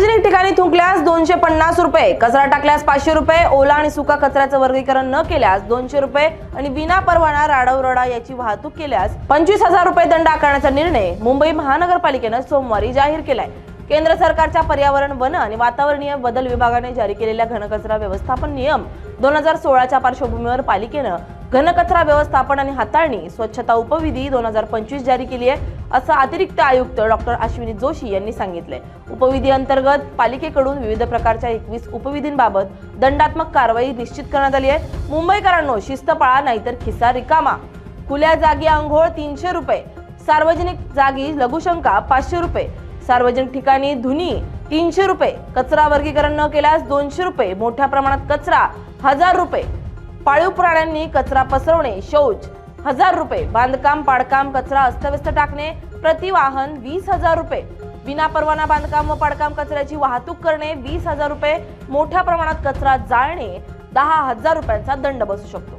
सार्वजनिक ठिकाणी थुंकल्यास दोनशे पन्नास रुपये कचरा टाकल्यास पाचशे रुपये ओला आणि सुका कचऱ्याचं वर्गीकरण न केल्यास दोनशे रुपये आणि विना परवाना राडवरडा याची वाहतूक केल्यास पंचवीस हजार रुपये दंड आकारण्याचा निर्णय मुंबई महानगरपालिकेनं सोमवारी जाहीर केलाय. केंद्र सरकारच्या पर्यावरण वन आणि वातावरणीय बदल विभागाने जारी केलेल्या घनकचरा व्यवस्थापन नियम दोन हजार सोळाच्या पार्श्वभूमीवर पालिकेनं घनकचरा व्यवस्थापन आणि हाताळणी स्वच्छता उपविधी दोन हजार पंचवीस जारी केली आहे असं अतिरिक्त आयुक्त डॉक्टर अश्विनी जोशी यांनी सांगितले उपविधी अंतर्गत पालिकेकडून विविध प्रकारच्या एकवीस उपविधींबाबत दंडात्मक कारवाई निश्चित करण्यात आली आहे. मुंबईकरांनो शिस्त पाळा नाहीतर खिसा रिकामा. खुल्या जागी आंघोळ तीनशे रुपये. सार्वजनिक जागी लघुशंका पाचशे रुपये. सार्वजनिक ठिकाणी धुनी तीनशे रुपये. कचरा वर्गीकरण न केल्यास दोनशे रुपये. मोठ्या प्रमाणात कचरा हजार रुपये. पाळीव प्राण्यांनी कचरा पसरवणे शौच. हजार रुपये बांधकाम पाडकाम कचरा अस्तव्यस्त टाकणे प्रति वाहन वीस हजार रुपये. विना परवाना बांधकाम व पाडकाम कचऱ्याची वाहतूक करणे वीस हजार रुपये. मोठ्या प्रमाणात कचरा जाळणे दहा हजार रुपयांचा दंड बसू शकतो.